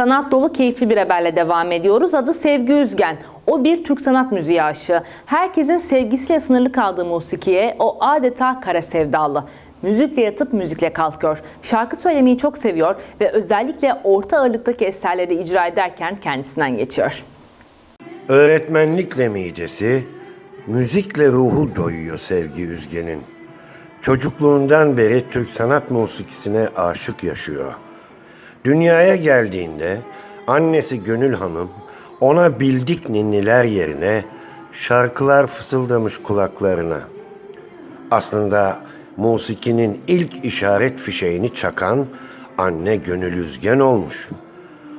Sanat dolu keyifli bir haberle devam ediyoruz. Adı Sevgi Üzgen. O bir Türk sanat müziği aşığı. Herkesin sevgisiyle sınırlı kaldığı musikiye o adeta kara sevdalı. Müzikle yatıp müzikle kalkıyor. Şarkı söylemeyi çok seviyor ve özellikle orta ağırlıktaki eserleri icra ederken kendisinden geçiyor. Öğretmenlikle midesi, müzikle ruhu doyuyor Sevgi Üzgen'in. Çocukluğundan beri Türk sanat musikisine aşık yaşıyor. Dünyaya geldiğinde annesi Gönül Hanım ona bildik ninniler yerine şarkılar fısıldamış kulaklarına. Aslında musikinin ilk işaret fişeğini çakan anne Gönül Üzgen olmuş.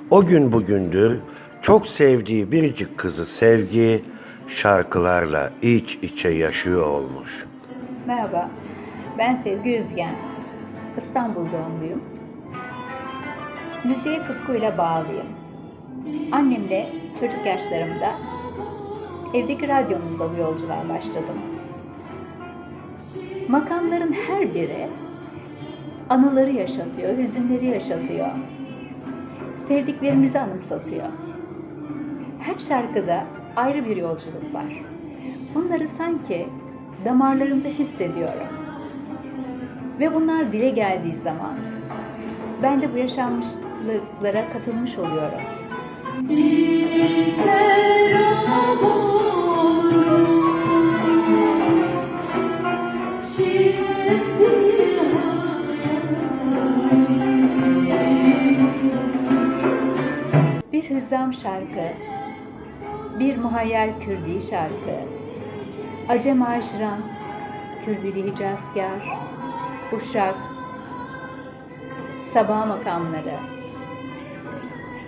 O gün bugündür çok sevdiği biricik kızı Sevgi şarkılarla iç içe yaşıyor olmuş. Merhaba, ben Sevgi Üzgen. İstanbul doğumluyum. Müziğe tutkuyla bağlıyım. Annemle çocuk yaşlarımda evdeki radyomuzda bu yolculuğa başladım. Makamların her biri anıları yaşatıyor, hüzünleri yaşatıyor. Sevdiklerimizi anımsatıyor. Her şarkıda ayrı bir yolculuk var. Bunları sanki damarlarımda hissediyorum. Ve bunlar dile geldiği zaman ben de bu yaşanmışlıklara katılmış oluyorum. Bir hüzzam şarkı, bir muhayyer Kürdi şarkı, Acem Aşıran, Kürdili Hicazkar, Uşak, Sabah makamları.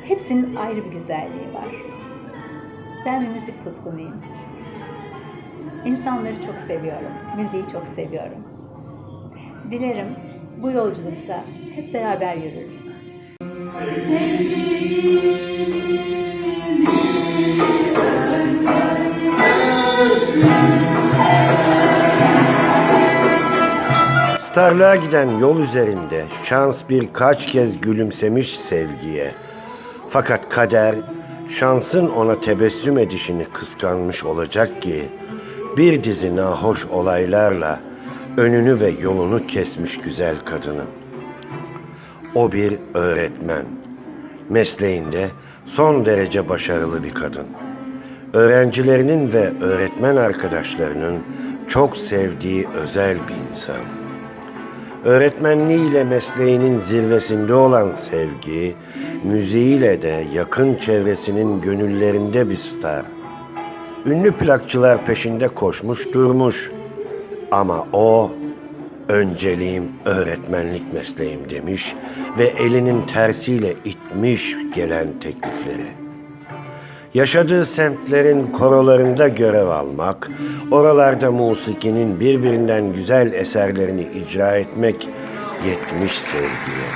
Hepsinin ayrı bir güzelliği var. Ben bir müzik tutkunuyum. İnsanları çok seviyorum, müziği çok seviyorum. Dilerim bu yolculukta hep beraber yürürüz. Starlığa giden yol üzerinde şans birkaç kez gülümsemiş sevgiye. Fakat kader şansın ona tebessüm edişini kıskanmış olacak ki bir dizi nahoş olaylarla önünü ve yolunu kesmiş güzel kadının. O bir öğretmen. Mesleğinde son derece başarılı bir kadın. Öğrencilerinin ve öğretmen arkadaşlarının çok sevdiği özel bir insan. Öğretmenliğiyle mesleğinin zirvesinde olan sevgi, müziğiyle de yakın çevresinin gönüllerinde bir star. Ünlü plakçılar peşinde koşmuş durmuş. Ama o önceliğim öğretmenlik mesleğim demiş ve elinin tersiyle itmiş gelen teklifleri. Yaşadığı semtlerin korolarında görev almak, oralarda musikinin birbirinden güzel eserlerini icra etmek yetmiş sevgiye.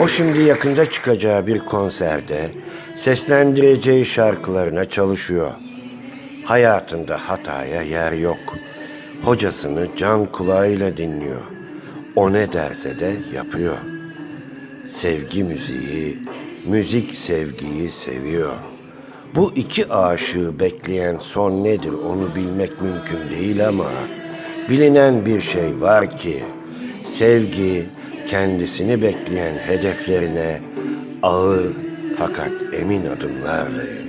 O şimdi yakında çıkacağı bir konserde seslendireceği şarkılarına çalışıyor. Hayatında hataya yer yok. Hocasını can kulağıyla dinliyor. O ne derse de yapıyor. Sevgi müziği, müzik sevgiyi seviyor. Bu iki aşığı bekleyen son nedir onu bilmek mümkün değil ama bilinen bir şey var ki sevgi kendisini bekleyen hedeflerine ağır fakat emin adımlarla.